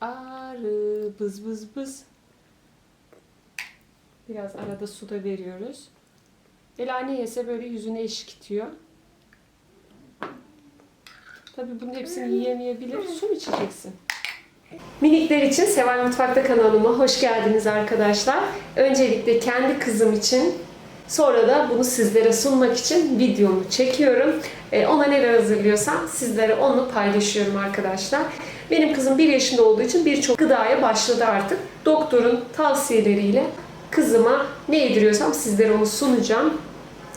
Arı bız bız bız. Biraz arada su da veriyoruz. Ela ne yese böyle yüzüne eşkitiyor. Tabii bunun hepsini yiyemeyebilir. Su mu içeceksin? Minikler için Seval Mutfak'ta kanalıma hoş geldiniz arkadaşlar. Öncelikle kendi kızım için sonra da bunu sizlere sunmak için videomu çekiyorum. Ee, Ona neler hazırlıyorsam sizlere onu paylaşıyorum arkadaşlar. Benim kızım 1 yaşında olduğu için birçok gıdaya başladı artık. Doktorun tavsiyeleriyle kızıma ne yediriyorsam sizlere onu sunacağım.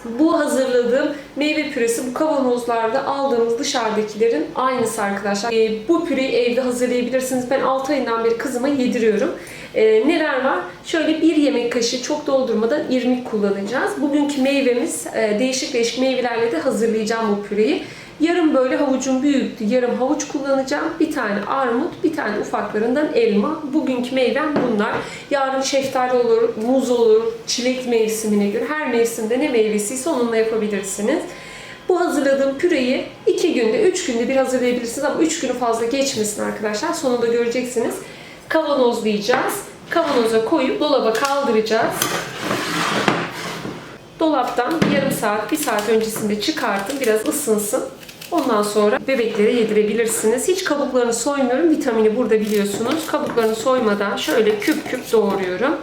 Bu hazırladığım meyve püresi bu kavanozlarda aldığımız dışarıdakilerin aynısı arkadaşlar. Ee, bu püreyi evde hazırlayabilirsiniz. Ben 6 ayından beri kızıma yediriyorum. Ee, neler var? Şöyle bir yemek kaşığı çok doldurmadan irmik kullanacağız. Bugünkü meyvemiz e, değişik değişik meyvelerle de hazırlayacağım bu püreyi. Yarım böyle havucun büyüklüğü, yarım havuç kullanacağım. Bir tane armut, bir tane ufaklarından elma. Bugünkü meyvem bunlar. Yarın şeftali olur, muz olur, çilek mevsimine göre. Her mevsimde ne meyvesiyse onunla yapabilirsiniz. Bu hazırladığım püreyi 2 günde, 3 günde bir hazırlayabilirsiniz ama 3 günü fazla geçmesin arkadaşlar. Sonunda göreceksiniz. Kavanozlayacağız. Kavanoza koyup dolaba kaldıracağız. Dolaptan yarım saat, bir saat öncesinde çıkartın. Biraz ısınsın. Ondan sonra bebeklere yedirebilirsiniz. Hiç kabuklarını soymuyorum. Vitamini burada biliyorsunuz. Kabuklarını soymadan şöyle küp küp doğruyorum.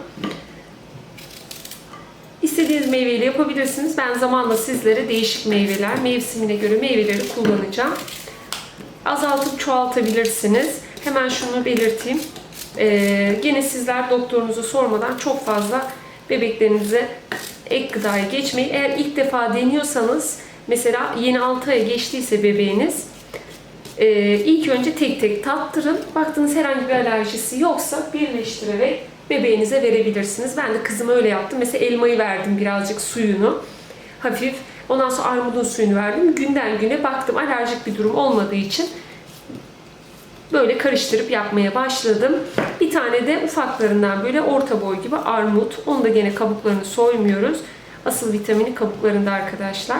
İstediğiniz meyveyle yapabilirsiniz. Ben zamanla sizlere değişik meyveler, mevsimine göre meyveleri kullanacağım. Azaltıp çoğaltabilirsiniz. Hemen şunu belirteyim. Ee, gene sizler doktorunuzu sormadan çok fazla bebeklerinize ek gıdaya geçmeyin. Eğer ilk defa deniyorsanız mesela yeni 6 aya geçtiyse bebeğiniz e, ilk önce tek tek tattırın. Baktığınız herhangi bir alerjisi yoksa birleştirerek bebeğinize verebilirsiniz. Ben de kızıma öyle yaptım. Mesela elmayı verdim birazcık suyunu. Hafif. Ondan sonra armudun suyunu verdim. Günden güne baktım alerjik bir durum olmadığı için böyle karıştırıp yapmaya başladım. Bir tane de ufaklarından böyle orta boy gibi armut. Onu da gene kabuklarını soymuyoruz. Asıl vitamini kabuklarında arkadaşlar.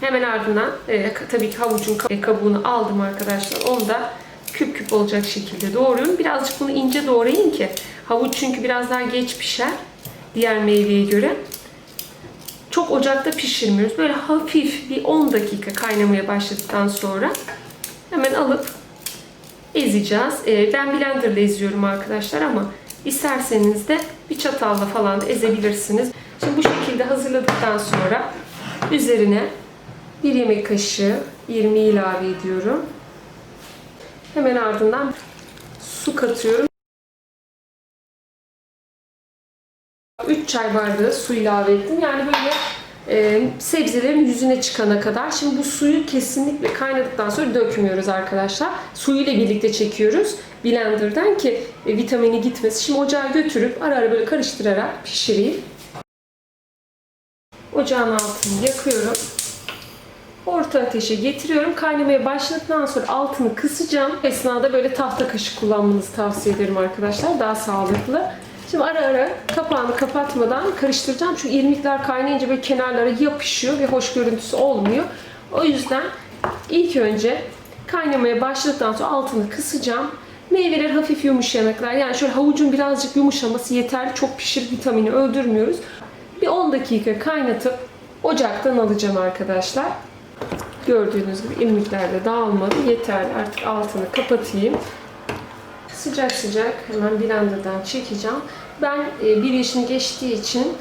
Hemen ardından e, tabii ki havucun ka- kabuğunu aldım arkadaşlar. Onu da küp küp olacak şekilde doğruyorum. Birazcık bunu ince doğrayın ki havuç çünkü biraz daha geç pişer diğer meyveye göre. Çok ocakta pişirmiyoruz. Böyle hafif bir 10 dakika kaynamaya başladıktan sonra hemen alıp ezeceğiz. Ee, ben blenderla eziyorum arkadaşlar ama isterseniz de bir çatalla falan da ezebilirsiniz. Şimdi bu şekilde hazırladıktan sonra üzerine bir yemek kaşığı irmiği ilave ediyorum. Hemen ardından su katıyorum. 3 çay bardağı su ilave ettim. Yani böyle e, sebzelerin yüzüne çıkana kadar. Şimdi bu suyu kesinlikle kaynadıktan sonra dökmüyoruz arkadaşlar. Suyuyla birlikte çekiyoruz blenderdan ki e, vitamini gitmesin. Şimdi ocağa götürüp ara ara böyle karıştırarak pişireyim. Ocağın altını yakıyorum. Orta ateşe getiriyorum. Kaynamaya başladıktan sonra altını kısacağım. Esnada böyle tahta kaşık kullanmanızı tavsiye ederim arkadaşlar. Daha sağlıklı. Şimdi ara ara kapağını kapatmadan karıştıracağım. Çünkü irmikler kaynayınca böyle kenarlara yapışıyor ve hoş görüntüsü olmuyor. O yüzden ilk önce kaynamaya başladıktan sonra altını kısacağım. Meyveler hafif yumuşayana kadar yani şöyle havucun birazcık yumuşaması yeterli. Çok pişir vitamini öldürmüyoruz. Bir 10 dakika kaynatıp ocaktan alacağım arkadaşlar. Gördüğünüz gibi irmikler de dağılmadı. Yeterli. Artık altını kapatayım. Sıcak sıcak hemen blenderdan çekeceğim. Ben e, bir yaşını geçtiği için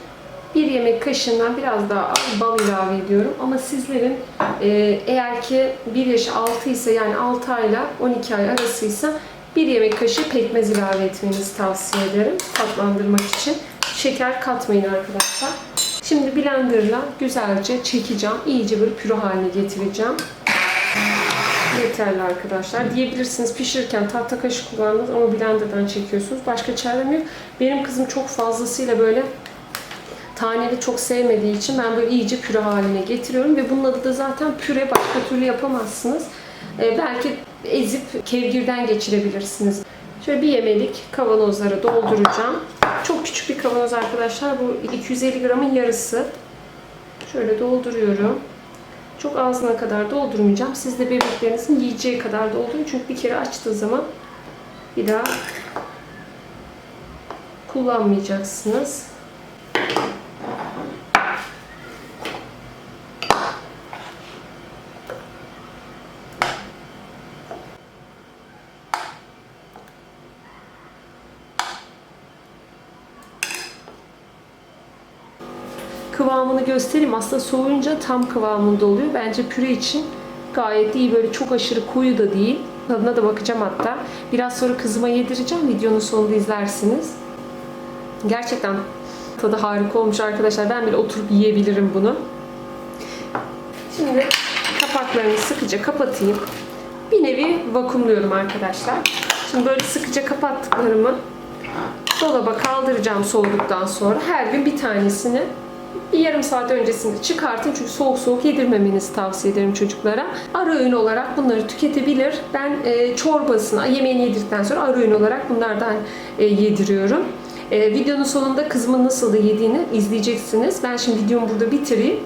bir yemek kaşığından biraz daha az bal ilave ediyorum. Ama sizlerin e, eğer ki 1 yaş 6 ise yani 6 ayla 12 ay arasıysa bir yemek kaşığı pekmez ilave etmenizi tavsiye ederim tatlandırmak için. Şeker katmayın arkadaşlar. Şimdi blenderla güzelce çekeceğim. İyice böyle püre haline getireceğim. Yeterli arkadaşlar. Diyebilirsiniz pişirirken tahta kaşık kullandınız ama blenderdan çekiyorsunuz. Başka çarem yok. Benim kızım çok fazlasıyla böyle taneli çok sevmediği için ben böyle iyice püre haline getiriyorum ve bunun adı da zaten püre başka türlü yapamazsınız. Ee, belki ezip kevgirden geçirebilirsiniz. Şöyle bir yemelik kavanozlara dolduracağım. Çok küçük bir kavanoz arkadaşlar. Bu 250 gramın yarısı. Şöyle dolduruyorum. Çok ağzına kadar doldurmayacağım. Siz de bebeklerinizin yiyeceği kadar doldurun. Çünkü bir kere açtığı zaman bir daha kullanmayacaksınız. Kıvamını göstereyim. Aslında soğuyunca tam kıvamında oluyor. Bence püre için gayet iyi. Böyle çok aşırı koyu da değil. Tadına da bakacağım hatta. Biraz sonra kızıma yedireceğim. Videonun sonunda izlersiniz. Gerçekten tadı harika olmuş arkadaşlar. Ben bile oturup yiyebilirim bunu. Şimdi kapaklarını sıkıca kapatayım. Bir nevi vakumluyorum arkadaşlar. Şimdi böyle sıkıca kapattıklarımı dolaba kaldıracağım soğuduktan sonra. Her gün bir tanesini bir yarım saat öncesinde çıkartın çünkü soğuk soğuk yedirmemenizi tavsiye ederim çocuklara. Ara öğün olarak bunları tüketebilir. Ben e, çorbasına, yemeğini yedirdikten sonra ara öğün olarak bunlardan e, yediriyorum. E, videonun sonunda kızımın nasıl da yediğini izleyeceksiniz. Ben şimdi videomu burada bitireyim.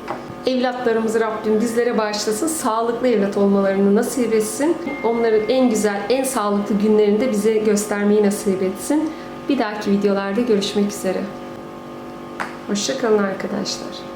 Evlatlarımızı Rabbim bizlere bağışlasın. Sağlıklı evlat olmalarını nasip etsin. Onların en güzel, en sağlıklı günlerini de bize göstermeyi nasip etsin. Bir dahaki videolarda görüşmek üzere. Hoşçakalın arkadaşlar.